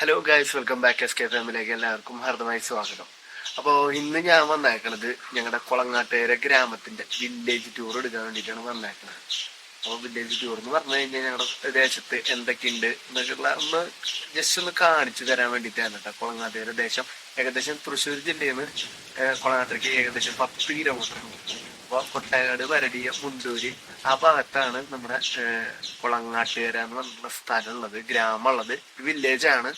Hello guys welcome back S K ഫാമിലിയിലേക്ക് എല്ലാവർക്കും ഹർദമായി സ്വാഗതം. അപ്പോൾ ഇന്ന് ഞാൻ വന്നേക്കണത് ഞങ്ങളുടെ കുളങ്ങാട്ടുകര ഗ്രാമത്തിന്റെ വില്ലേജ് ടൂർ എടുക്കാൻ വേണ്ടിയിട്ടാണ് വന്നേക്കുന്നത് അപ്പോൾ വില്ലേജ് ടൂർ എന്ന് പറഞ്ഞു കഴിഞ്ഞാൽ ഞങ്ങളുടെ ദേശത്ത് എന്തൊക്കെയുണ്ട് എന്നൊക്കെയുള്ള ഒന്ന് ജസ്റ്റ് ഒന്ന് കാണിച്ചു തരാൻ വേണ്ടിയിട്ടാണ് കേട്ടോ കുളങ്ങാട്ടുകര ദേശം. ഏകദേശം തൃശ്ശൂർ ജില്ലയിൽ നിന്ന് കുളങ്ങാട്ടേക്ക് ഏകദേശം പത്ത് കിലോമീറ്റർ അപ്പോൾ കൊട്ടാകാട് വരടിയ മുണ്ടൂര് ആ ഭാഗത്താണ് നമ്മുടെ കുളങ്ങാട്ടുകര എന്ന് പറഞ്ഞ സ്ഥലം ഉള്ളത് ഗ്രാമം ഉള്ളത് വില്ലേജ് ആണ്.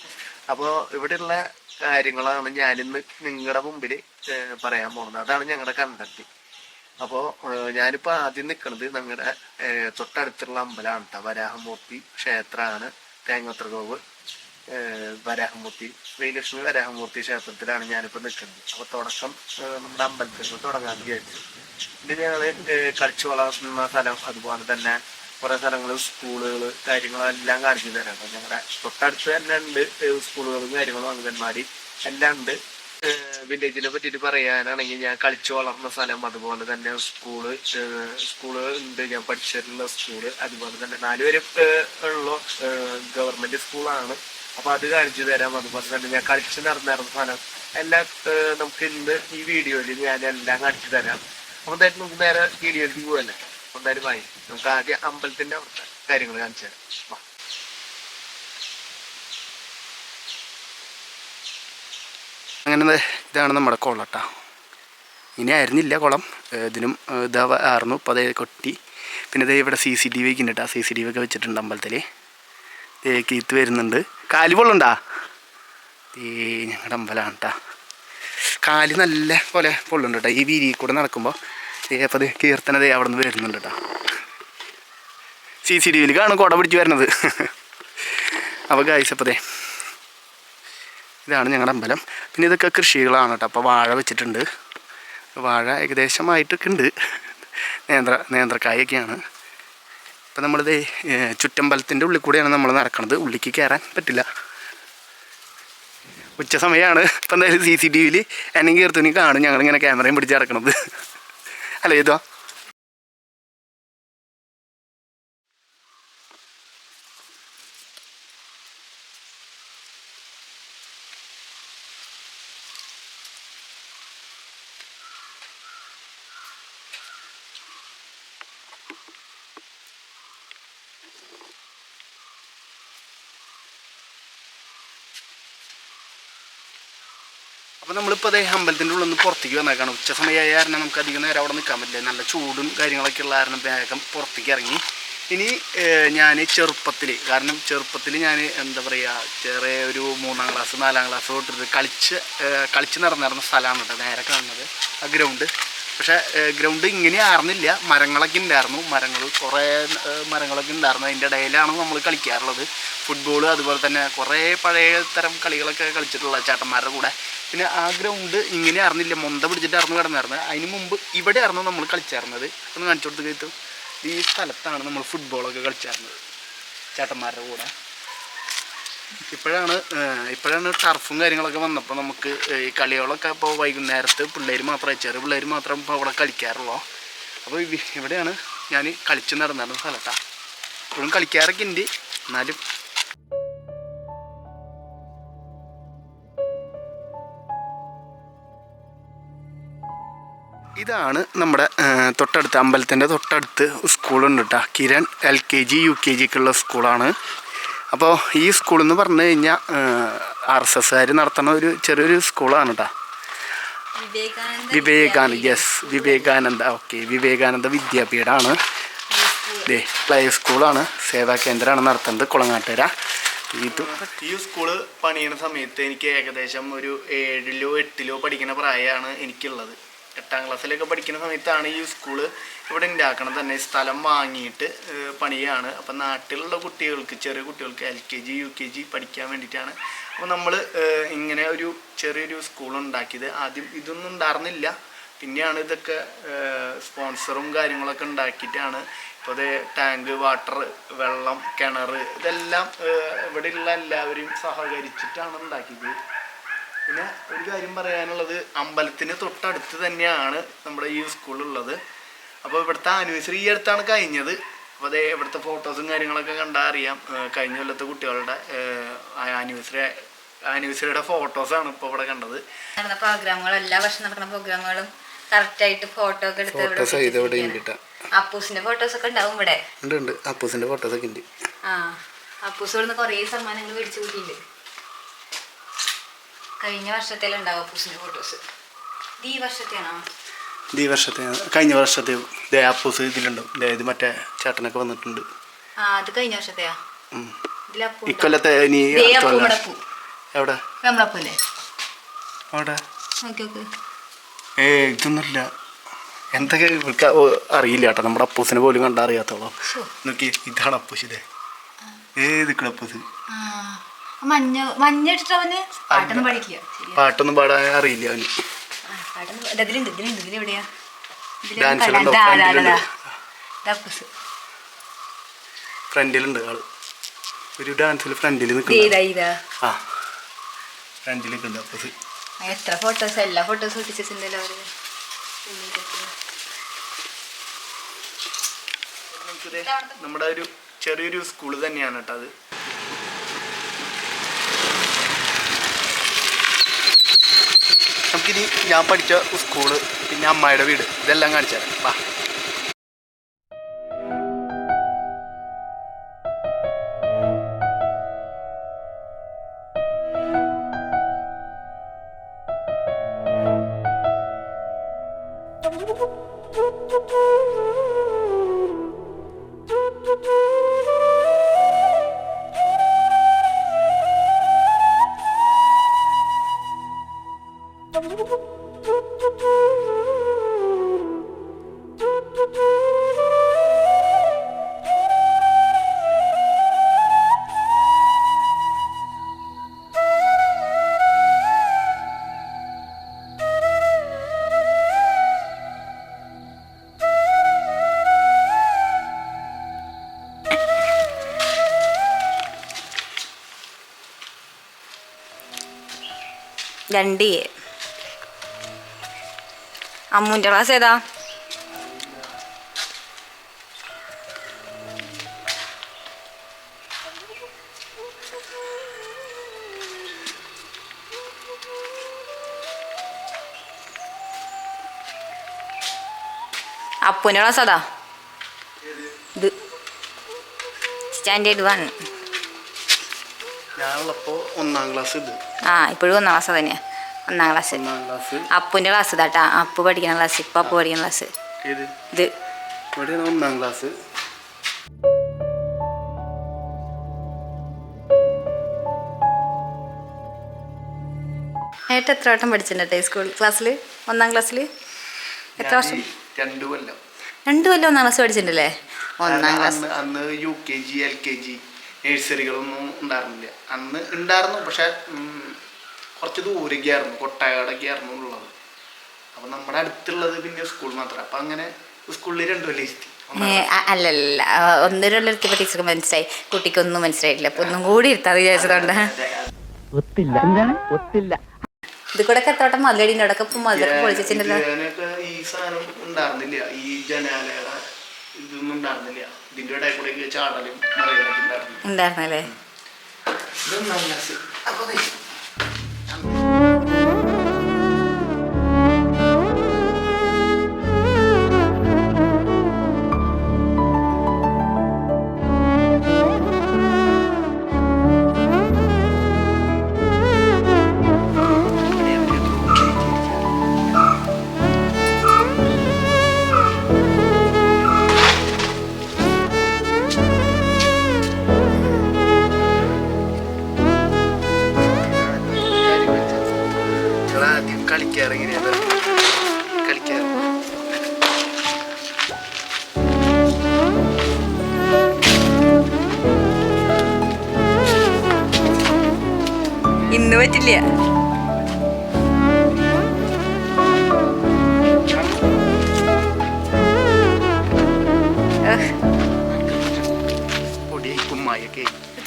അപ്പോൾ ഇവിടെയുള്ള കാര്യങ്ങളാണ് ഞാനിന്ന് നിങ്ങളുടെ മുമ്പിൽ പറയാൻ പോകുന്നത്. അതാണ് ഞങ്ങളുടെ കണ്ടെത്തി അപ്പോൾ ഞാനിപ്പോ ആദ്യം നിൽക്കുന്നത് ഞങ്ങളുടെ തൊട്ടടുത്തുള്ള അമ്പലമാണ് വരാഹമൂർത്തി ക്ഷേത്രമാണ് തേങ്ങോത്രകോവ് വരാഹമൂർത്തി ശ്രീലക്ഷ്മി വരാഹമൂർത്തി ക്ഷേത്രത്തിലാണ് ഞാനിപ്പോ നിൽക്കുന്നത് അപ്പോൾ തുടക്കം നമ്മുടെ അമ്പലത്തിൽ തുടങ്ങാൻ വിചാരിച്ചു ഞങ്ങൾ ഏഹ്, കളിച്ചു വളർത്തുന്ന സ്ഥലം. അതുപോലെ തന്നെ കുറെ സ്ഥലങ്ങൾ സ്കൂളുകൾ കാര്യങ്ങളെല്ലാം കാണിച്ചു തരാം. അപ്പൊ ഞങ്ങളുടെ തൊട്ടടുത്ത് തന്നെ ഉണ്ട് സ്കൂളുകളും കാര്യങ്ങളും അംഗൻവാടി എല്ലാം ഉണ്ട്. വില്ലേജിനെ പറ്റിയിട്ട് പറയാനാണെങ്കിൽ ഞാൻ കളിച്ചു വളർന്ന സ്ഥലം. അതുപോലെ തന്നെ സ്കൂൾ സ്കൂൾ ഉണ്ട്. ഞാൻ പഠിച്ചിട്ടുള്ള സ്കൂൾ. അതുപോലെ തന്നെ നാലുപേര് ഉള്ള ഗവൺമെന്റ് സ്കൂളാണ്. അപ്പൊ അത് കാണിച്ചു തരാം. അതുപോലെ തന്നെ ഞാൻ കളിച്ച് നടന്നിരുന്ന സ്ഥലം എല്ലാം നമുക്ക് ഇന്ന് ഈ വീഡിയോയിൽ ഞാൻ എല്ലാം കാണിച്ചു തരാം. അപ്പൊ എന്തായാലും നേരെ വീഡിയോയിലേക്ക് പോവല്ലേ എന്തായാലും വായി നമുക്ക് ആദ്യം അമ്പലത്തിന്റെ അവിടുത്തെ കാര്യങ്ങൾ കാണിച്ചു തരാം. അങ്ങനെ ഇതാണ് നമ്മുടെ കുളം കേട്ടോ. ഇനി ആയിരുന്നില്ല കുളം. ഇതിനും ഇതാ ആർന്നു. ഇപ്പോൾ അതേ കൊട്ടി. പിന്നെ ഇതേ ഇവിടെ സി സി ടി വി ഒക്കെ ഉണ്ട് കേട്ടോ. സി സി ടി വി ഒക്കെ വെച്ചിട്ടുണ്ട് അമ്പലത്തിൽ ദേ കീത്ത് വരുന്നുണ്ട്. കാൽ ഈ ഞങ്ങളുടെ അമ്പലമാണ് കേട്ടോ. കാൽ നല്ല പോലെ പൊള്ളുണ്ട് കേട്ടോ ഈ വീരി കൂടെ നടക്കുമ്പോൾ അപ്പോൾ അത് കീർത്തന ദേ അവിടെ നിന്ന് വരുന്നുണ്ട് കേട്ടോ സി സി ടി വിയിൽ കാണും കുട പിടിച്ച് വരുന്നത് അപ്പോൾ കാഴ്ചപ്പോൾ ദേ ഇതാണ് ഞങ്ങളുടെ അമ്പലം. പിന്നെ ഇതൊക്കെ കൃഷികളാണ് കേട്ടോ അപ്പോൾ വാഴ വെച്ചിട്ടുണ്ട്. വാഴ ഏകദേശമായിട്ടൊക്കെ ഉണ്ട് നേന്ത്ര നേന്ത്രക്കായൊക്കെയാണ്. ഇപ്പം നമ്മളിത് ചുറ്റമ്പലത്തിന്റെ ഉള്ളിൽ കൂടെയാണ് നമ്മൾ നടക്കുന്നത് ഉള്ളിക്ക് കയറാൻ പറ്റില്ല. ഉച്ച സമയമാണ് ഇപ്പം എന്തായാലും സി സി ടി വിയിൽ എന്നെങ്കിൽ കീർത്തുനി കാണും. ഞങ്ങളിങ്ങനെ ക്യാമറയും പിടിച്ച് അല്ലേ അല്ല ഇതോ അപ്പോൾ നമ്മളിപ്പോൾ അതേ അമ്പലത്തിന്റെ ഉള്ളിൽ നിന്ന് പുറത്തേക്ക് വന്നേക്കാണ്. ഉച്ച സമയമായ കാരണം നമുക്ക് അധികം നേരം അവിടെ നിൽക്കാൻ പറ്റില്ല. നല്ല ചൂടും കാര്യങ്ങളൊക്കെ ഉള്ള കാരണം വേഗം പുറത്തേക്ക് ഇറങ്ങി. ഇനി ഞാൻ ചെറുപ്പത്തിൽ കാരണം ചെറുപ്പത്തിൽ ഞാൻ എന്താ പറയുക ചെറിയ ഒരു മൂന്നാം ക്ലാസ് നാലാം ക്ലാസ് തൊട്ടിട്ട് കളിച്ച് കളിച്ച് നടന്നിരുന്ന സ്ഥലമാണ് കേട്ടോ നേരെ കാണുന്നത്. ആ ഗ്രൗണ്ട്. പക്ഷേ ഗ്രൗണ്ട് ഇങ്ങനെ ആയിരുന്നില്ല മരങ്ങളൊക്കെ ഉണ്ടായിരുന്നു മരങ്ങൾ കുറേ മരങ്ങളൊക്കെ ഉണ്ടായിരുന്നു അതിന്റെ ഇടയിലാണ് നമ്മൾ കളിക്കാറുള്ളത്. ഫുട്ബോൾ അതുപോലെ തന്നെ കുറേ പഴയ തരം കളികളൊക്കെ കളിച്ചിട്ടുള്ള ചേട്ടന്മാരുടെ കൂടെ. പിന്നെ ആ ഗ്രൗണ്ട് ഇങ്ങനെ അറിഞ്ഞില്ല മൊന്ത പിടിച്ചിട്ടായിരുന്നു കിടന്നായിരുന്നു. അതിന് മുമ്പ് ഇവിടെ ആയിരുന്നു നമ്മൾ കളിച്ചായിരുന്നത് ഒന്ന് കാണിച്ചു കൊടുത്ത് കഴിത്തു ഈ സ്ഥലത്താണ് നമ്മൾ ഫുട്ബോളൊക്കെ കളിച്ചായിരുന്നത് ചേട്ടന്മാരുടെ കൂടെ. ഇപ്പോഴാണ് ഇപ്പോഴാണ് ടർഫും കാര്യങ്ങളൊക്കെ വന്നപ്പോൾ നമുക്ക് ഈ കളികളൊക്കെ ഇപ്പോൾ വൈകുന്നേരത്ത് പിള്ളേർ മാത്രമേ ചെറിയ പിള്ളേർ മാത്രം ഇപ്പോൾ അവിടെ കളിക്കാറുള്ളൂ. അപ്പോൾ ഇവിടെയാണ് ഞാൻ കളിച്ച് നടന്നിരുന്ന സ്ഥലത്താണ് ഇപ്പോഴും കളിക്കാറൊക്കെ ഉണ്ട്. എന്നാലും ഇതാണ് നമ്മുടെ തൊട്ടടുത്ത് അമ്പലത്തിന്റെ തൊട്ടടുത്ത് സ്കൂളുണ്ട് കേട്ടോ Kiran L K G U K ജിക്കുള്ള സ്കൂളാണ്. അപ്പോൾ ഈ സ്കൂളെന്ന് പറഞ്ഞു കഴിഞ്ഞാൽ ആർ എസ് എസ്സുകാർ നടത്തുന്ന ഒരു ചെറിയൊരു സ്കൂളാണ് കേട്ടോ വിവേകാനന്ദ വിവേകാനന്ദ യെസ് വിവേകാനന്ദ ഓക്കെ വിവേകാനന്ദ വിദ്യാപീഠമാണ് ദേ പ്ലേ സ്കൂളാണ്. സേവാ കേന്ദ്രമാണ് നടത്തുന്നത് കുളങ്ങാട്ടുകര. ഇത് ഈ സ്കൂൾ പണിയുന്ന സമയത്ത് എനിക്ക് ഏകദേശം ഒരു ഏഴിലോ എട്ടിലോ പഠിക്കുന്ന പ്രായമാണ് എനിക്കുള്ളത്. എട്ടാം ക്ലാസ്സിലൊക്കെ പഠിക്കുന്ന സമയത്താണ് ഈ സ്കൂൾ ഇവിടെ ഉണ്ടാക്കണം തന്നെ സ്ഥലം വാങ്ങിയിട്ട് പണിയാണ്. അപ്പം നാട്ടിലുള്ള കുട്ടികൾക്ക് ചെറിയ കുട്ടികൾക്ക് L K G U K G പഠിക്കാൻ വേണ്ടിയിട്ടാണ്. അപ്പോൾ നമ്മൾ ഇങ്ങനെ ഒരു ചെറിയൊരു സ്കൂൾ ഉണ്ടാക്കിയത്. ആദ്യം ഇതൊന്നും ഉണ്ടായിരുന്നില്ല. പിന്നെയാണ് ഇതൊക്കെ സ്പോൺസറും കാര്യങ്ങളൊക്കെ ഉണ്ടാക്കിയിട്ടാണ്. ഇപ്പോൾ അതേ ടാങ്ക് വാട്ടർ വെള്ളം കിണർ ഇതെല്ലാം ഇവിടെയുള്ള എല്ലാവരും സഹകരിച്ചിട്ടാണ് ഉണ്ടാക്കിയത്. പിന്നെ ഒരു കാര്യം പറയാനുള്ളത് അമ്പലത്തിന് തൊട്ടടുത്ത് തന്നെയാണ് നമ്മുടെ ഈ സ്കൂളുള്ളത്. അപ്പോൾ ഇവിടുത്തെ ആനിവേഴ്സറി ഈ അടുത്താണ് കഴിഞ്ഞത്. അപ്പോൾ അതേ ഇവിടുത്തെ ഫോട്ടോസും കാര്യങ്ങളൊക്കെ കണ്ടാൽ അറിയാം. കഴിഞ്ഞ കൊല്ലത്തെ കുട്ടികളുടെ ആനിവേഴ്സറി ആനിവേഴ്സറിയുടെ ഫോട്ടോസാണ് ഇപ്പോൾ ഇവിടെ കണ്ടത്. നടന്ന പ്രോഗ്രാമുകൾ എല്ലാ വർഷം നടക്കുന്ന പ്രോഗ്രാമുകളും ഫോട്ടോ ഒക്കെ എടുത്ത് ഫോട്ടോസ് അപ്പൂസിന്റെ ഫോട്ടോസ് ഒക്കെ ഉണ്ടാവും ഇവിടെ? ഉണ്ട് ഉണ്ട്. അപ്പൂസിന്റെ ഫോട്ടോസൊക്കെ ഉണ്ട്. ആ അപ്പൂസ് ഇവിടുന്ന് കുറേ സമ്മാനങ്ങൾ മേടിച്ചു കൂട്ടിയിട്ടുണ്ട്. കഴിഞ്ഞ വർഷത്തിലുണ്ടാവും അപ്പൂസിന്റെ ഫോട്ടോസ് ഈ വർഷത്തെയാണോ ഈ വർഷത്തെ കഴിഞ്ഞ വർഷത്തെ ദേ അപ്പൂസ് ഇതിലുണ്ടാവും ഇത് മറ്റേ ചേട്ടനൊക്കെ വന്നിട്ടുണ്ട്. ആ അത് കഴിഞ്ഞ വർഷത്തെയാ? ഇക്കൊല്ലത്തെ ഇനി എവിടെ? അവിടെ ഏ ഇതൊന്നുമില്ല. എന്തൊക്കെ ഇവർക്ക് അറിയില്ല കേട്ടോ. നമ്മുടെ അപ്പൂസിനെ പോലും കണ്ടറിയാത്തോളാം. നോക്കി ഇതാണ് അപ്പൂസ് ഇതേ. ഏത് അപ്പൂസ്? ആ. മഞ്ഞ മഞ്ഞ ഇട്ടിട്ട് അവന് പാട്ടൊന്നും പഠിക്കുക പാട്ടൊന്നും പാടാൻ അറിയില്ല അവന്. പാട്ടൊന്നും ഇത് ഇതിലുണ്ട് ഇതിലുണ്ട് ഇതിലെവിടെയാ ഫ്രണ്ടിലുണ്ട്. ആൾ. ഒരു ഡാൻസിൽ ഫ്രണ്ടിൽ ഫ്രണ്ടിൽ എത്ര ഫോട്ടോസ് എല്ലാ ഫോട്ടോസ് ഒട്ടിച്ചിട്ടുണ്ടല്ലോ അവർ. നമ്മുടെ ഒരു ചെറിയൊരു സ്കൂൾ തന്നെയാണ് കേട്ടോ അത്. നമുക്കിനി ഞാൻ പഠിച്ച സ്കൂൾ പിന്നെ അമ്മായിയുടെ വീട്. ഇതെല്ലാം കാണിച്ചു തരാം വാ. രണ്ട് എ. അമ്മൂന്റെ ക്ലാസ് ഏതാ? അപ്പൂന്റെ ക്ലാസ് അതാ? ഇത്. സ്റ്റാൻഡേർഡ് വൺ ഞാനുള്ളപ്പോൾ ഒന്നാം ക്ലാസ് ഇത്. ആ ഇപ്പോഴും ഒന്നാം ക്ലാസ് തന്നെയാ. ഒന്നാം ക്ലാസ്. ഒന്നാം ക്ലാസ്. അപ്പൂന്റെ ക്ലാസ് ഇതാട്ടാ. അപ്പു പഠിക്കുന്ന ക്ലാസ് ഇപ്പം അപ്പു പഠിക്കുന്ന ക്ലാസ് ഏത്? ഇത്. ഇവിടെയാണ് ഒന്നാം ക്ലാസ്. ഏട്ട എത്ര വട്ടം പഠിച്ചിട്ടുണ്ട് സ്കൂൾ ക്ലാസ്സിൽ ഒന്നാം ക്ലാസ്സിൽ എത്ര വർഷം? രണ്ടു കൊല്ലം. രണ്ടു കൊല്ലം ഒന്നാം ക്ലാസ് പഠിച്ചിട്ടുണ്ടല്ലേ? ഒന്നാം ക്ലാസ്. അന്ന് U K G L K G. നഴ്സറികളൊന്നും ഉണ്ടായിരുന്നില്ല. അന്ന് ഉണ്ടായിരുന്നു പക്ഷെ കുറച്ച് ദൂരക്കായിരുന്നു കൊട്ടായടക്കായിരുന്നു ഉള്ളത്. അപ്പം നമ്മുടെ അടുത്തുള്ളത് പിന്നെ സ്കൂൾ മാത്രം. അപ്പം അങ്ങനെ സ്കൂളിൽ രണ്ടു വലിയ ഇരുത്തി. അല്ലല്ല ആ, ഒന്നൊരു എത്തിയപ്പോൾ ടീച്ചർക്ക് മനസ്സിലായി. കുട്ടിക്കൊന്നും മനസ്സിലായിട്ടില്ല. അപ്പൊ ഒന്നും കൂടി ഇരുത്താന്ന് വിചാരിച്ചതുകൊണ്ട്. ഒത്തില്ല. എന്താണ്? ഒത്തില്ല. ഇത് കൂടെ കത്തോട്ടം മതിലടിന്റെ അവിടെ ഇപ്പം മതിലൊക്കെ പൊളിച്ചിട്ടുണ്ടല്ലോ. ഈ സാധനം ഉണ്ടായിരുന്നില്ല. ഈ ജനാലയുടെ ഇതൊന്നും ഉണ്ടായിരുന്നില്ല. ഇതിന്റെ ഇടയിൽ കൂടെ ചാടലും ഉണ്ടായിരുന്നല്ലേ?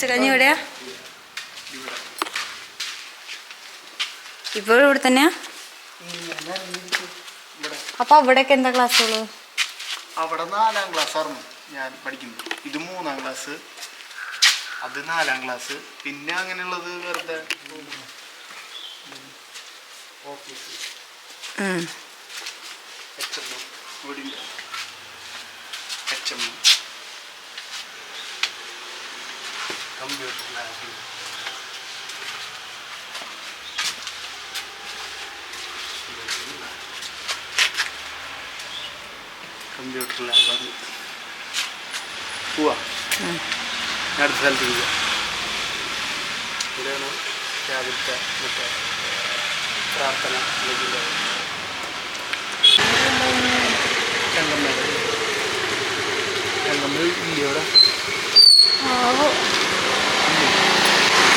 ഉച്ചക്കഞ്ഞി എവിടെയാ? ഇപ്പോഴും ഇവിടെ തന്നെയാ? അപ്പൊ അവിടെയൊക്കെ എന്താ ക്ലാസ്സുകൾ? അവിടെ നാലാം ക്ലാസ് ആയിരുന്നു ഞാൻ പഠിക്കുന്നത്. ഇത് മൂന്നാം ക്ലാസ് അത് നാലാം ക്ലാസ് പിന്നെ അങ്ങനെയുള്ളത് വെറുതെ. ഓഫീസ്. എച്ച് എം വീടിന്റെ H M computer mapping. Computer lab ಅದು ಹೂವು ನಡೆಸಲ್ರಿ ಈಗ ಇದೇನು ಜಾಗೃತ ಮತ್ತು ಪ್ರಾರ್ಥನಾ ಸಂಗಮ ಸಂಗಮ ಈ ಅವರ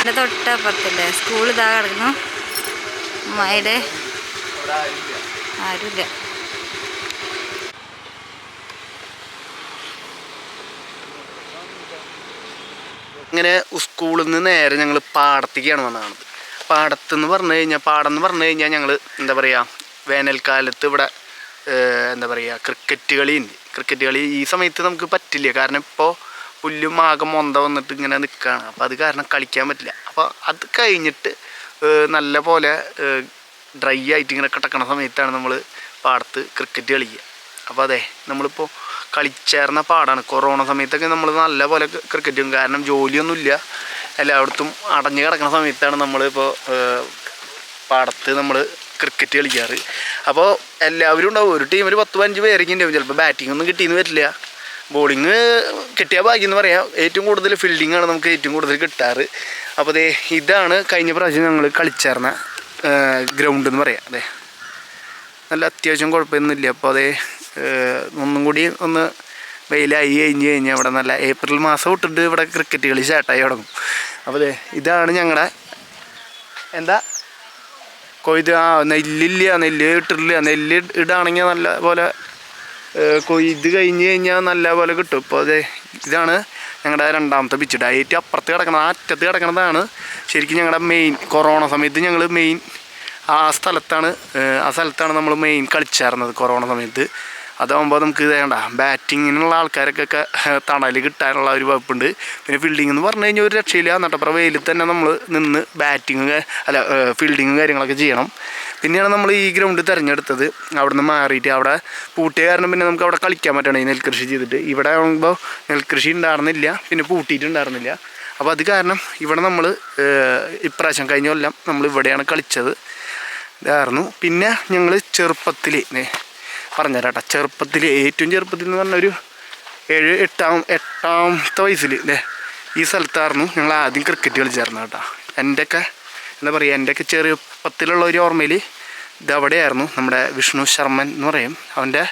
ഇല്ല തൊട്ടപ്പുറത്തില്ല? സ്കൂൾ ഇതാ കിടക്കുന്നു. അമ്മയുടെ ആരുമില്ല ഇങ്ങനെ സ്കൂളിൽ നിന്ന് നേരെ ഞങ്ങൾ പാടത്തേക്കാണ് വന്നത്. പാടത്ത് എന്ന് പറഞ്ഞു കഴിഞ്ഞാൽ പാടം എന്ന് പറഞ്ഞു കഴിഞ്ഞാൽ ഞങ്ങൾ എന്താ പറയുക വേനൽക്കാലത്ത് ഇവിടെ എന്താ പറയുക ക്രിക്കറ്റ് കളിയുണ്ട് ക്രിക്കറ്റ് കളി ഈ സമയത്ത് നമുക്ക് പറ്റില്ല. കാരണം ഇപ്പോൾ പുല്ലും ആകെ മൊന്ത വന്നിട്ട് ഇങ്ങനെ നിൽക്കുകയാണ് അപ്പോൾ അത് കാരണം കളിക്കാൻ പറ്റില്ല. അപ്പോൾ അത് കഴിഞ്ഞിട്ട് നല്ല പോലെ ഡ്രൈ ആയിട്ട് ഇങ്ങനെ കിടക്കണ സമയത്താണ് നമ്മൾ പാടത്ത് ക്രിക്കറ്റ് കളിക്കുക. അപ്പോൾ അതെ നമ്മളിപ്പോൾ കളിച്ചേർന്ന പാടാണ്. കൊറോണ സമയത്തൊക്കെ നമ്മൾ നല്ല പോലെ ക്രിക്കറ്റ് കാരണം ജോലിയൊന്നുമില്ല. എല്ലായിടത്തും അടഞ്ഞു കിടക്കുന്ന സമയത്താണ് നമ്മളിപ്പോൾ പാടത്ത് നമ്മൾ ക്രിക്കറ്റ് കളിക്കാറ്. അപ്പോൾ എല്ലാവരും ഉണ്ടാവും. ഒരു ടീമിൽ പത്ത് പതിനഞ്ച് പേരൊക്കെ ഉണ്ടാവും. ചിലപ്പോൾ ബാറ്റിംഗ് ഒന്നും കിട്ടിയെന്ന് വരില്ല. ബോളിങ് കിട്ടിയ ഭാഗ്യം എന്ന് പറയാം. ഏറ്റവും കൂടുതൽ ഫീൽഡിംഗ് ആണ് നമുക്ക് ഏറ്റവും കൂടുതൽ കിട്ടാറ്. അപ്പോൾ അതെ ഇതാണ് കഴിഞ്ഞ പ്രാവശ്യം ഞങ്ങൾ കളിച്ചേർന്ന ഗ്രൗണ്ട് എന്ന് പറയാം. അതെ. നല്ല അത്യാവശ്യം കുഴപ്പമൊന്നുമില്ല. അപ്പോൾ അതേ ഒന്നും കൂടി ഒന്ന് വെയിലായി കഴിഞ്ഞ് കഴിഞ്ഞാൽ ഇവിടെ നല്ല ഏപ്രിൽ മാസം ഇട്ടിട്ട് ഇവിടെ ക്രിക്കറ്റ് കളി സ്റ്റാർട്ടായി തുടങ്ങും. അപ്പോൾ അതെ ഇതാണ് ഞങ്ങളുടെ എന്താ? കൊയ്ത് ആ നെല്ലില്ല നെല്ല് ഇട്ടിട്ടില്ല. നെല്ല് ഇടാണെങ്കിൽ നല്ല പോലെ കൊയ്ത് കഴിഞ്ഞ് കഴിഞ്ഞാൽ നല്ല പോലെ കിട്ടും. ഇപ്പോൾ അതെ ഇതാണ് ഞങ്ങളുടെ രണ്ടാമത്തെ പിച്ച് ഡയറ്റ് അപ്പുറത്ത് കിടക്കണം ആ അറ്റത്ത് കിടക്കുന്നതാണ് ശരിക്കും ഞങ്ങളുടെ മെയിൻ കൊറോണ സമയത്ത് ഞങ്ങൾ മെയിൻ ആ സ്ഥലത്താണ് ആ സ്ഥലത്താണ് നമ്മൾ മെയിൻ കളിച്ചായിരുന്നത് കൊറോണ സമയത്ത്. അതാകുമ്പോൾ നമുക്ക് വേണ്ട. ബാറ്റിങ്ങിനുള്ള ആൾക്കാർക്കൊക്കെ തണൽ കിട്ടാനുള്ള ഒരു വകുപ്പുണ്ട്. പിന്നെ ഫീൽഡിംഗ് എന്ന് പറഞ്ഞു കഴിഞ്ഞാൽ ഒരു രക്ഷയില്ല. നട്ടപ്പുറം വെയിലിൽ തന്നെ നമ്മൾ നിന്ന് ബാറ്റിങ് അല്ല ഫീൽഡിങ്ങും കാര്യങ്ങളൊക്കെ ചെയ്യണം. പിന്നെയാണ് നമ്മൾ ഈ ഗ്രൗണ്ട് തിരഞ്ഞെടുത്തത്. അവിടെ നിന്ന് മാറിയിട്ട് അവിടെ പൂട്ടിയ കാരണം പിന്നെ നമുക്ക് അവിടെ കളിക്കാൻ പറ്റണം ഈ നെൽകൃഷി ചെയ്തിട്ട്. ഇവിടെ ആകുമ്പോൾ നെൽകൃഷി ഉണ്ടായിരുന്നില്ല പിന്നെ പൂട്ടിയിട്ടുണ്ടായിരുന്നില്ല അപ്പോൾ അത് കാരണം ഇവിടെ നമ്മൾ ഇപ്രാവശ്യം കഴിഞ്ഞ കൊല്ലം നമ്മൾ ഇവിടെയാണ് കളിച്ചത്. ഇതായിരുന്നു. പിന്നെ ഞങ്ങൾ ചെറുപ്പത്തിൽ പറഞ്ഞുതരാം ചെറുപ്പത്തിൽ ഏറ്റവും ചെറുപ്പത്തിൽ എന്ന് പറഞ്ഞ ഒരു ഏഴ് എട്ടാം എട്ടാമത്തെ വയസ്സിൽ അല്ലേ ഈ സ്ഥലത്തായിരുന്നു ഞങ്ങൾ ആദ്യം ക്രിക്കറ്റ് കളിച്ചായിരുന്നു കേട്ടോ. എന്റെയൊക്കെ എന്താ പറയുക എന്റെയൊക്കെ ചെറുപ്പത്തിലുള്ള ഒരു ഓർമ്മയിൽ ഇതവിടെയായിരുന്നു നമ്മുടെ വിഷ്ണു ശർമ്മൻ എന്ന് പറയും. അവന്റെ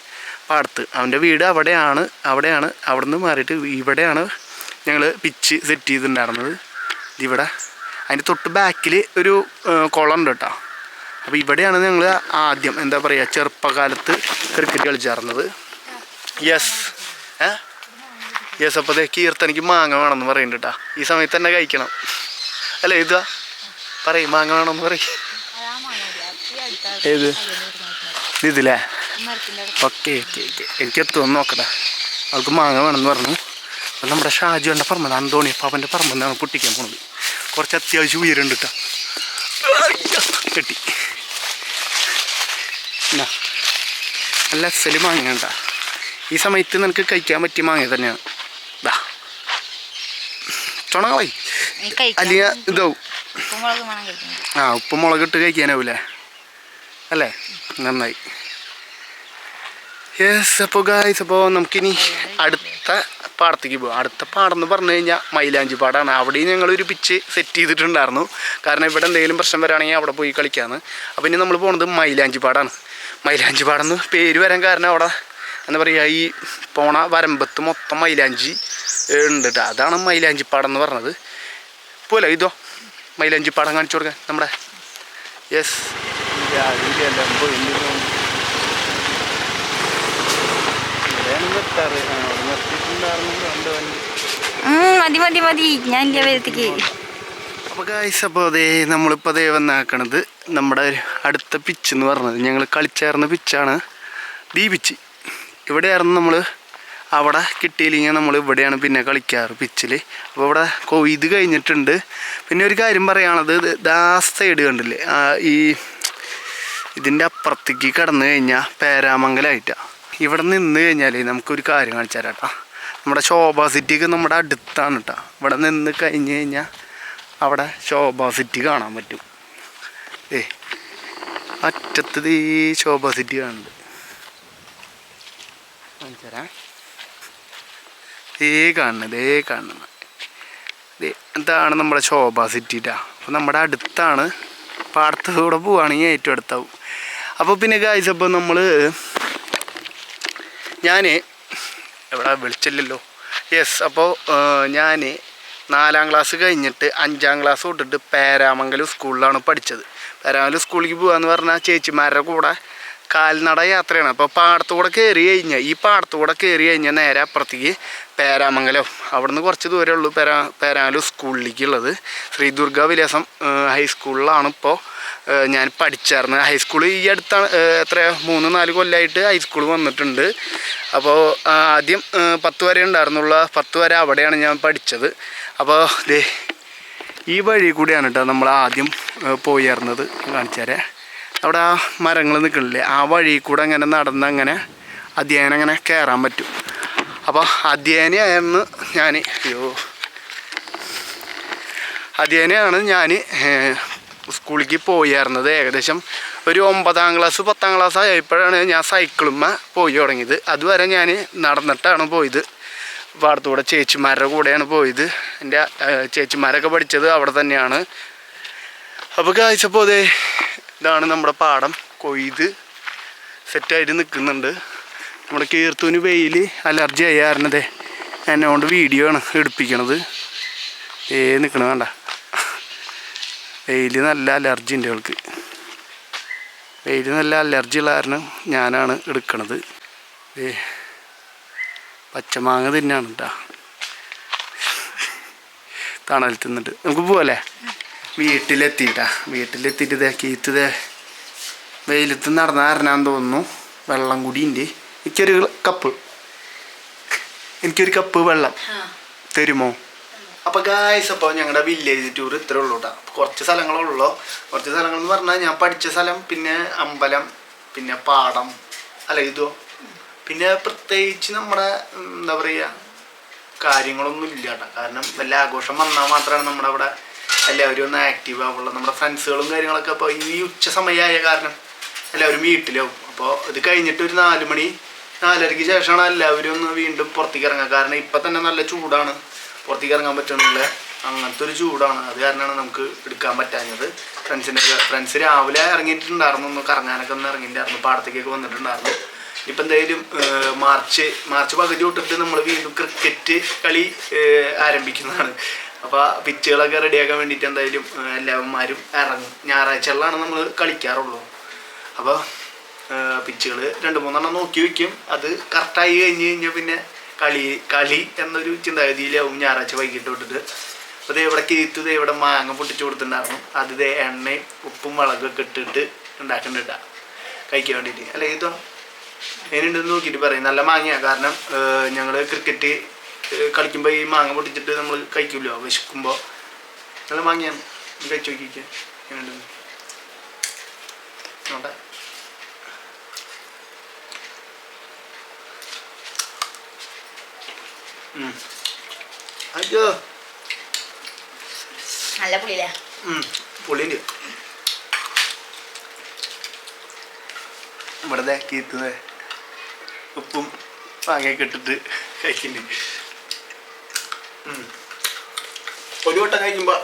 പാടത്ത് അവന്റെ വീട് അവിടെയാണ് അവിടെയാണ് അവിടെ നിന്ന് മാറിയിട്ട് ഇവിടെയാണ് ഞങ്ങൾ പിച്ച് സെറ്റ് ചെയ്തിട്ടുണ്ടായിരുന്നത്. ഇതിവിടെ അതിന്റെ തൊട്ട് ബാക്കിൽ ഒരു കുളം ഉണ്ട് കേട്ടോ. അപ്പോൾ ഇവിടെയാണ് ഞങ്ങൾ ആദ്യം എന്താ പറയുക ചെറുപ്പകാലത്ത് ക്രിക്കറ്റ് കളിച്ചായിരുന്നത് യെസ് ഏ? യെസ് അപ്പോൾ കീർത്തനിക്ക് മാങ്ങ വേണമെന്ന് പറയുന്നുണ്ട് കേട്ടോ ഈ സമയത്ത് തന്നെ കഴിക്കണം. അല്ല ഇതാ പറയും മാങ്ങ വേണമെന്ന് പറയും. ഏത്? ഇതില്ലേ ഓക്കെ ഓക്കെ ഓക്കെ എനിക്ക് എത്തുമെന്ന് നോക്കട്ടെ. അവൾക്ക് മാങ്ങ വേണമെന്ന് പറഞ്ഞു. അപ്പം നമ്മുടെ ഷാജുവിന്റെ പറമ്പ് അന്തോണി പാപ്പന്റെ പറമ്പെന്നാണ് പൊട്ടിക്കാൻ പോണത്. കുറച്ച് അത്യാവശ്യം ഉയരുണ്ട് കേട്ടോ കെട്ടി. എന്നാ നല്ല അസൽ മാങ്ങ ഉണ്ടാ ഈ സമയത്ത് നിനക്ക് കഴിക്കാൻ പറ്റിയ മാങ്ങ തന്നെയാണ്. ദാ ചുണകളായി അല്ലെങ്കിൽ ഇതാവും ആ ഉപ്പും മുളക് മുളകിട്ട് കഴിക്കാനാവൂലേ? അല്ലേ? നന്നായി. യെസ് അപ്പോൾ ഗായ്സ് അപ്പോൾ നമുക്കിനി അടുത്ത പാടത്തേക്ക് പോകാം അടുത്ത പാടം എന്ന് പറഞ്ഞു കഴിഞ്ഞാൽ മൈലാഞ്ചി പാടാണ്. അവിടെയും ഞങ്ങളൊരു പിച്ച് സെറ്റ് ചെയ്തിട്ടുണ്ടായിരുന്നു. കാരണം ഇവിടെ എന്തെങ്കിലും പ്രശ്നം വരാണെങ്കിൽ അവിടെ പോയി കളിക്കാമെന്ന് അപ്പോൾ ഇനി നമ്മൾ പോകുന്നത് മൈലാഞ്ചി പാടാണ്. മൈലാഞ്ചി പാടുന്ന പേര് വരാൻ കാരണം അവിടെ എന്താ പറയുക ഈ പോണ വരമ്പത്ത് മൊത്തം മൈലാഞ്ചി ഉണ്ട്. അതാണ് മൈലാഞ്ചി പാടം എന്ന് പറഞ്ഞത്. പോലെ ഇതോ മൈലാഞ്ചി പാടം കാണിച്ചു കൊടുക്കാൻ നമ്മുടെ യെസ്. മതി മതി മതി. ഞാൻ വരുത്തേക്ക്. അപ്പോൾ ഗായ്സ് അപ്പോൾ അതേ നമ്മളിപ്പോൾ അതേ വന്നാക്കണത് നമ്മുടെ അടുത്ത പിച്ച് എന്ന് പറഞ്ഞത്. ഞങ്ങൾ കളിച്ചായിരുന്ന പിച്ചാണ് ദീ പിച്ച് ഇവിടെയായിരുന്നു നമ്മൾ അവിടെ കിട്ടിയില്ലെങ്കിൽ നമ്മൾ ഇവിടെയാണ് പിന്നെ കളിക്കാറ് പിച്ചിൽ അപ്പോൾ ഇവിടെ കൊയ്ത് കഴിഞ്ഞിട്ടുണ്ട്. പിന്നെ ഒരു കാര്യം പറയുകയാണത് ദാ സൈഡ് കണ്ടില്ലേ? ഈ ഇതിന്റെ അപ്പുറത്തേക്ക് കടന്നു കഴിഞ്ഞാൽ പേരാമംഗലമായിട്ടാണ് ഇവിടെ നിന്ന് കഴിഞ്ഞാൽ നമുക്കൊരു കാര്യം കാണിച്ചു തരാം കേട്ടോ നമ്മുടെ ശോഭ സിറ്റിക്ക് നമ്മുടെ അടുത്താണ് കേട്ടോ ഇവിടെ നിന്ന് കഴിഞ്ഞ് കഴിഞ്ഞാൽ അവിടെ ശോഭ സിറ്റി കാണാൻ പറ്റും. ഏ അറ്റത്തത് ഈ ശോഭ സിറ്റി കാണുന്നുണ്ട്. തരാം ദേ കാണുന്നത് ഏ കാണുന്നത് ഇതാണ് നമ്മുടെ ശോഭ സിറ്റിട്ടാ അപ്പോൾ നമ്മുടെ അടുത്താണ് പാടത്തൂടെ പോവുകയാണെങ്കിൽ ഏറ്റവും അടുത്താവും. അപ്പോൾ പിന്നെ കാഴ്ച അപ്പോൾ നമ്മൾ ഞാൻ എവിടെ വിളിച്ചില്ലല്ലോ. യെസ് അപ്പോൾ ഞാൻ നാലാം ക്ലാസ് കഴിഞ്ഞിട്ട് അഞ്ചാം ക്ലാസ് തൊട്ടിട്ട് പേരാമംഗലം സ്കൂളിലാണ് പഠിച്ചത്. പേരാമംഗലം സ്കൂളിലേക്ക് പോകുക പോകാന്ന് പറഞ്ഞാൽ ചേച്ചിമാരുടെ കൂടെ കാൽനട യാത്രയാണ്. അപ്പോൾ പാടത്തുകൂടെ കയറി കഴിഞ്ഞാൽ ഈ പാടത്തുകൂടെ കയറി കഴിഞ്ഞാൽ നേരെ അപ്പുറത്തേക്ക് പേരാമംഗലം. അവിടെ നിന്ന് കുറച്ച് ദൂരമേ ഉള്ളൂ പേരാ പേരാമംഗലം സ്കൂളിലേക്കുള്ളത്. ശ്രീ ദുർഗ വിലാസം ഹൈസ്കൂളിലാണ് ഇപ്പോൾ ഞാൻ പഠിച്ചായിരുന്നത് ഹൈസ്കൂൾ ഈ അടുത്താണ് എത്ര മൂന്ന് നാല് കൊല്ലമായിട്ട് ഹൈസ്കൂൾ വന്നിട്ടുണ്ട്. അപ്പോൾ ആദ്യം പത്ത് വരെ ഉണ്ടായിരുന്നുള്ള. പത്ത് വരെ അവിടെയാണ് ഞാൻ പഠിച്ചത്. അപ്പോൾ ദേ ഈ വഴി കൂടിയാണ് കേട്ടോ നമ്മൾ ആദ്യം പോയിരുന്നത് കാണിച്ചു തരാം അവിടെ ആ മരങ്ങൾ നിൽക്കണില്ലേ ആ വഴി കൂടെ അങ്ങനെ നടന്ന് അങ്ങനെ അധ്യയനം അങ്ങനെ കയറാൻ പറ്റും. അപ്പോൾ അധ്യയനയായിരുന്നു ഞാൻ അയ്യോ. അധ്യയനയാണ് ഞാൻ സ്കൂളിലേക്ക് പോയിരുന്നത് ഏകദേശം ഒരു ഒമ്പതാം ക്ലാസ് പത്താം ക്ലാസ് ആയപ്പോഴാണ് ഞാൻ സൈക്കിളുമ്മ പോയി തുടങ്ങിയത്. അതുവരെ ഞാൻ നടന്നിട്ടാണ് പോയത്. പാടത്തൂടെ ചേച്ചിമാരുടെ കൂടെയാണ് പോയത്. എന്റെ ചേച്ചിമാരൊക്കെ പഠിച്ചത് അവിടെ തന്നെയാണ്. അപ്പോൾ കാഴ്ചപ്പോൾ അതെ ഇതാണ് നമ്മുടെ പാടം. കൊയ്ത് സെറ്റായിട്ട് നിൽക്കുന്നുണ്ട്. നമ്മുടെ കീർത്തൂന് വെയിൽ അലർജി ആയി കാരണതേ എന്നെ കൊണ്ട് വീഡിയോ ആണ് എടുപ്പിക്കണത്. ഏ നിൽക്കണ വേണ്ട വെയിൽ നല്ല അലർജി ഉണ്ട് അവൾക്ക് വെയിൽ നല്ല അലർജി ഉള്ള കാരണം ഞാനാണ് എടുക്കണത്. ഏ പച്ചമാങ്ങ തിന്നാണ് കേട്ടാ തണൽ തിന്നിട്ട്. നമുക്ക് പോവല്ലേ? വീട്ടിലെത്തിയിട്ടാ. വീട്ടിലെത്തിയിട്ട് ഇതേ കീത്തതേ വെയിലത്ത് നടന്ന കാരനാന്ന് തോന്നുന്നു. വെള്ളം കൂടി ഉണ്ട് എനിക്കൊരു കപ്പ്. എനിക്കൊരു കപ്പ് വെള്ളം തരുമോ? അപ്പോൾ ഗായ്സ് അപ്പോൾ ഞങ്ങളുടെ വില്ലേജ് ടൂർ ഇത്രേ ഉള്ളൂ കേട്ടോ കുറച്ച് സ്ഥലങ്ങളുള്ളൂ. കുറച്ച് സ്ഥലങ്ങൾ എന്ന് പറഞ്ഞാൽ ഞാൻ പഠിച്ച സ്ഥലം പിന്നെ അമ്പലം പിന്നെ പാടം അല്ല ഇതോ. പിന്നെ പ്രത്യേകിച്ച് നമ്മുടെ എന്താ പറയുക കാര്യങ്ങളൊന്നും ഇല്ല കേട്ടോ കാരണം വല്ല ആഘോഷം വന്നാൽ മാത്രമാണ് നമ്മുടെ അവിടെ എല്ലാവരും ഒന്ന് ആക്റ്റീവ് ആവുള്ളൂ. നമ്മുടെ ഫ്രണ്ട്സുകളും കാര്യങ്ങളൊക്കെ അപ്പോൾ ഈ ഉച്ച സമയമായ കാരണം എല്ലാവരും വീട്ടിലാവും. അപ്പോൾ ഇത് കഴിഞ്ഞിട്ട് ഒരു നാല് മണി നാലരയ്ക്ക് ശേഷമാണ് എല്ലാവരും ഒന്ന് വീണ്ടും പുറത്തേക്ക് ഇറങ്ങുക. കാരണം ഇപ്പം തന്നെ നല്ല ചൂടാണ്. പുറത്തേക്ക് ഇറങ്ങാൻ പറ്റണില്ല അങ്ങനത്തെ ഒരു ചൂടാണ്. അത് കാരണമാണ് നമുക്ക് എടുക്കാൻ പറ്റാഞ്ഞത്. ഫ്രണ്ട്സിന്റെ ഫ്രണ്ട്സ് രാവിലെ ഇറങ്ങിയിട്ടുണ്ടായിരുന്നു. ഒന്ന് കറങ്ങാനൊക്കെ ഒന്ന് ഇറങ്ങിയിട്ടുണ്ടായിരുന്നു. പാടത്തേക്കൊക്കെ വന്നിട്ടുണ്ടായിരുന്നു. ഇപ്പം എന്തായാലും മാർച്ച് മാർച്ച് പകുതി തൊട്ടിട്ട് നമ്മൾ വീണ്ടും ക്രിക്കറ്റ് കളി ആരംഭിക്കുന്നതാണ്. അപ്പോൾ പിച്ചുകളൊക്കെ റെഡിയാക്കാൻ വേണ്ടിയിട്ട് എന്തായാലും എല്ലാവന്മാരും ഇറങ്ങും. ഞായറാഴ്ചകളിലാണ് നമ്മൾ കളിക്കാറുള്ളൂ. അപ്പോൾ പിച്ചുകൾ രണ്ട് മൂന്നെണ്ണം നോക്കി വെക്കും. അത് കറക്റ്റായി കഴിഞ്ഞ് കഴിഞ്ഞാൽ പിന്നെ കളി കളി എന്നൊരു ചിന്താഗതിയിലാവും ഞായറാഴ്ച വൈകിട്ട് തൊട്ടിട്ട്. അപ്പോൾ ദേ ഇവിടെ കീത്ത് ദേ ഇവിടെ മാങ്ങ പൊട്ടിച്ച് കൊടുത്തിട്ടുണ്ടായിരുന്നു. അത് ദേ എണ്ണയും ഉപ്പും മുളകൊക്കെ ഇട്ടിട്ട് ഉണ്ടാക്കുന്നുണ്ടാ കഴിക്കാൻ വേണ്ടിയിട്ട്. അല്ല ഇതോ അതിനുണ്ടെന്ന് നോക്കിയിട്ട് പറയും. നല്ല മാങ്ങയാണ് കാരണം ഞങ്ങൾ ക്രിക്കറ്റ് കളിക്കുമ്പോൾ ഈ മാങ്ങ പൊട്ടിച്ചിട്ട് നമ്മൾ കഴിക്കുമല്ലോ വിശക്കുമ്പോൾ നല്ല മാങ്ങയാണ്. കഴിച്ചു നോക്കിയിട്ട് ഉം. അയ്യോ. നല്ല പുളിയില്ലേ. പുളിയുണ്ട് ഇവിടെ കീത്തുന്നത് ഉപ്പും മാങ്ങയൊക്കെ ഇട്ടിട്ട് കഴിക്കുന്നുണ്ട്. ഒരു വട്ടം കഴിക്കുമ്പോ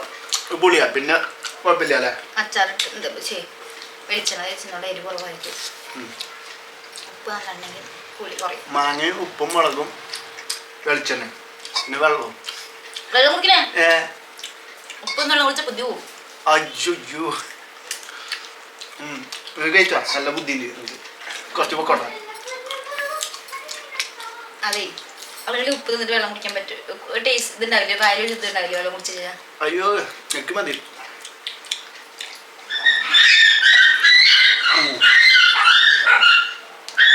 പുളിയാ പിന്നെ കുഴപ്പമില്ല അല്ലേ? അച്ചാറിട്ട് എന്താ ചെയ്യും വെളിച്ചെണ്ണ വെളിച്ചെണ്ണയുടെ എരിവ് കുറവായിരിക്കും. ഉപ്പ് നല്ലുണ്ടെങ്കിൽ പുളി കുറയും. മാങ്ങയും ഉപ്പും മുളകും വെളിച്ചെണ്ണ പിന്നെ വെള്ളവും. വെള്ളം കുടിക്കണേ? ഏ? ഉപ്പും വെള്ളം കുടിച്ച ബുദ്ധി പോവും. അയ്യോ കഴിച്ചോ? നല്ല ബുദ്ധിയുണ്ട്. കുറച്ച് പൊക്കോട്ടെ. അതെ. അവരുടെ ഉപ്പ് തിന്നിട്ട് വെള്ളം കുടിക്കാൻ പറ്റും. ടേസ്റ്റ് ഇതുണ്ടാവില്ലേ? ഒരു ഇതുണ്ടാവില്ലേ വെള്ളം കുടിച്ച് കഴിഞ്ഞാൽ അയ്യോ എനിക്ക് മതി.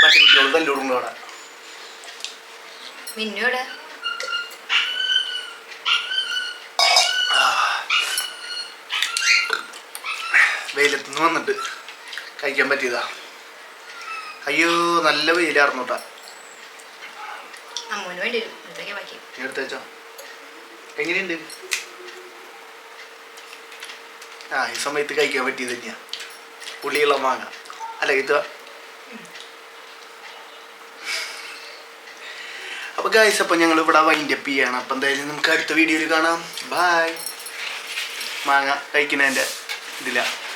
മറ്റേ കുട്ടികൾ വെയിലത്തുനിന്ന് വന്നിട്ട് കഴിക്കാൻ പറ്റിയതാ. അയ്യോ നല്ല വെയിലായിരുന്നു കേട്ടാ എങ്ങനെയുണ്ട്? ആ ഈ സമയത്ത് കഴിക്കാൻ പറ്റിയത് തന്നെയാ. പുളിയുള്ള മാങ്ങ. അല്ല ഇത് അപ്പൊ ഗായ്സ് അപ്പൊ ഞങ്ങൾ ഇവിടെ വൈൻഡപ്പ് ചെയ്യാണ്. അപ്പൊ എന്തായാലും നമുക്ക് അടുത്ത വീഡിയോയിൽ കാണാം. ബായ് മാങ്ങ കഴിക്കുന്നതിന്റെ ഇതില്ല.